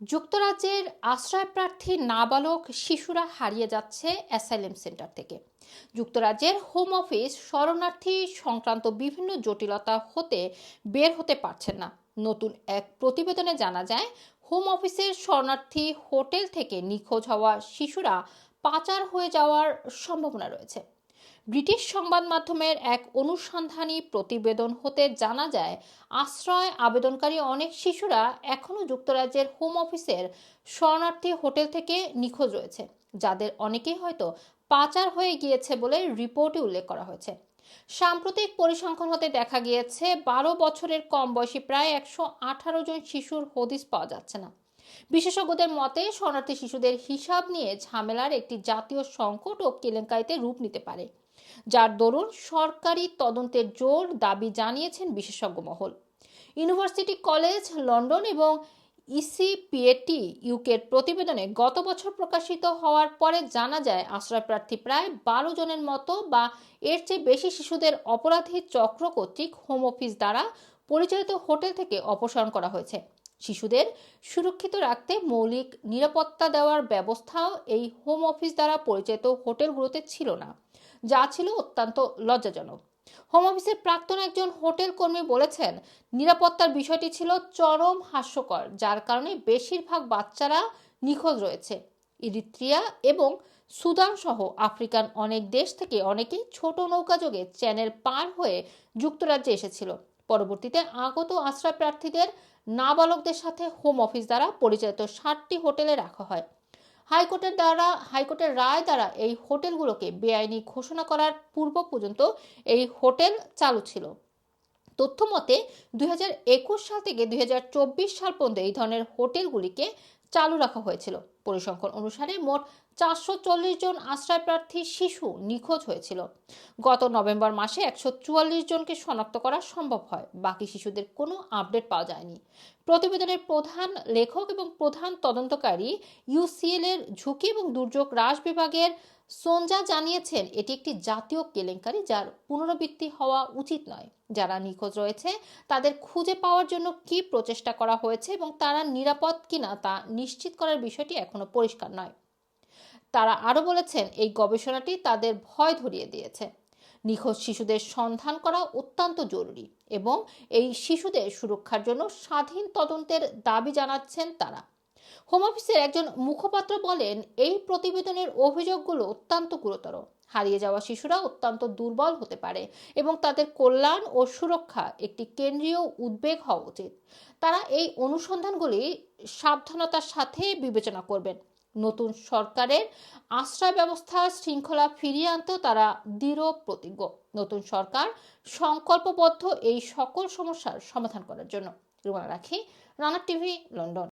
যুক্তরাজ্যের আশ্রয়প্রার্থী নাবালক শিশুরা হারিয়ে যাচ্ছে অ্যাসাইলেম সেন্টার থেকে। যুক্তরাজ্যের হোম অফিস শরণার্থী সংক্রান্ত বিভিন্ন জটিলতা হতে বের হতে পারছেন না। নতুন এক প্রতিবেদনে জানা যায়, হোম অফিসের শরণার্থী হোটেল থেকে নিখোঁজ হওয়া শিশুরা পাচার হয়ে যাওয়ার সম্ভাবনা রয়েছে। ব্রিটিশ সংবাদ মাধ্যমের এক অনুসন্ধানী প্রতিবেদন হতে জানা যায়, আশ্রয় আবেদনকারী অনেক শিশুরা এখনও যুক্তরাজ্যের হোম অফিসের শরণার্থী হোটেল থেকে নিখোঁজ রয়েছে, যাদের অনেকেই হয়তো পাচার হয়ে গিয়েছে বলে রিপোর্টে উল্লেখ করা হয়েছে। সাম্প্রতিক পরিসংখ্যান হতে দেখা গিয়েছে, বারো বছরের কম বয়সী প্রায় একশো আঠারো জন শিশুর হদিস পাওয়া যাচ্ছে না। বিশেষজ্ঞদের মতে, শরণার্থী শিশুদের হিসাব নিয়ে ঝামেলার একটি জাতীয় সংকট ও কেলেঙ্কারিতে রূপ নিতে পারে। যার দরুন সরকারি তদন্তের জোর দাবি জানিয়েছেন বিশেষজ্ঞ মহল। ইউনিভার্সিটি কলেজ, লন্ডন এবং ইসিপিএটি ইউকের প্রতিবেদনে গত বছর প্রকাশিত হওয়ার পরে জানা যায়, আশ্রয়প্রার্থী প্রায় বারো জনের মতো বা এর চেয়ে বেশি শিশুদের অপরাধী চক্র কর্তৃক হোম অফিস দ্বারা পরিচালিত হোটেল থেকে অপসারণ করা হয়েছে। শিশুদের সুরক্ষিত রাখতে মৌলিক নিরাপত্তা দেওয়ার ব্যবস্থাও এই হোম অফিস দ্বারা পরিচালিত হোটেলগুলোতে ছিল না, যা ছিল অত্যন্ত লজ্জাজনক। হোম অফিসের প্রাক্তন একজন হোটেল কর্মী বলেছেন, নিরাপত্তার বিষয়টি ছিল চরম হাস্যকর, যার কারণে বেশিরভাগ বাচ্চারা নিখোঁজ রয়েছে। ইরিত্রিয়া এবং সুদান সহ আফ্রিকান অনেক দেশ থেকে অনেকেই ছোট নৌকাযোগে চ্যানেল পার হয়ে যুক্তরাজ্যে এসেছিল। পরবর্তীতে আগত আশ্রয় প্রার্থীদের নাবালকদের সাথে হোম অফিস দ্বারা পরিচালিত ষাটটি হোটেলে রাখা হয়। হাইকোর্টের দ্বারা, হাইকোর্টের রায় দ্বারা এই হোটেলগুলোকে বেআইনি ঘোষণা করার পূর্ব পর্যন্ত এই হোটেল চালু ছিল। তথ্য মতে দুই হাজার একুশ সাল থেকে দুই হাজার চব্বিশ সাল পর্যন্ত এই ধরনের হোটেলগুলিকে চালু রাখা হয়েছিল। পরিসংখ্যান অনুসারে মোট চারশো চল্লিশ জন আশ্রয়প্রার্থী শিশু নিখোঁজ হয়েছিল। গত নভেম্বর মাসে একশো চুয়াল্লিশ জনকে শনাক্ত করা সম্ভব হয়। বাকি শিশুদের কোনো আপডেট পাওয়া যায়নি। প্রতিবেদনের প্রধান লেখক এবং প্রধান তদন্তকারী ইউসিএল এর ঝুঁকি এবং দুর্যোগ হ্রাস বিভাগের সোনজা জানিয়েছেন, এটি একটি জাতীয় কেলেঙ্কারি যার পুনরাবৃত্তি হওয়া উচিত নয়। যারা নিখোঁজ রয়েছে, তাদের খুঁজে পাওয়ার জন্য কি প্রচেষ্টা করা হয়েছে এবং তারা নিরাপদ কিনা তা নিশ্চিত করার বিষয়টি এখনও পরিষ্কার নয়। তারা আরও বলেছেন, এই গবেষণাটি তাদের ভয় ধরিয়ে দিয়েছে। নিখোঁজ শিশুদের সন্ধান করা অত্যন্ত জরুরি এবং এই শিশুদের সুরক্ষার জন্য স্বাধীন তদন্তের দাবি জানাচ্ছেন তারা। হোম অফিসের একজন মুখপাত্র বলেন, এই প্রতিবেদনের অভিযোগগুলো অত্যন্ত গুরুতর। হারিয়ে যাওয়া শিশুরা অত্যন্ত দুর্বল হতে পারে এবং তাদের কল্যাণ ও সুরক্ষা একটি কেন্দ্রীয় উদ্বেগ হওয়া উচিত। তারা এই অনুসন্ধানগুলি সাবধানতার সাথে বিবেচনা করবেন। নতুন সরকারের আশ্রয় ব্যবস্থা শৃঙ্খলা ফিরিয়ে আনতেও তারা দৃঢ় প্রতিজ্ঞ। নতুন সরকার সংকল্পবদ্ধ এই সকল সমস্যার সমাধান করার জন্য। রুমানা রাখি রানার টিভি, লন্ডন।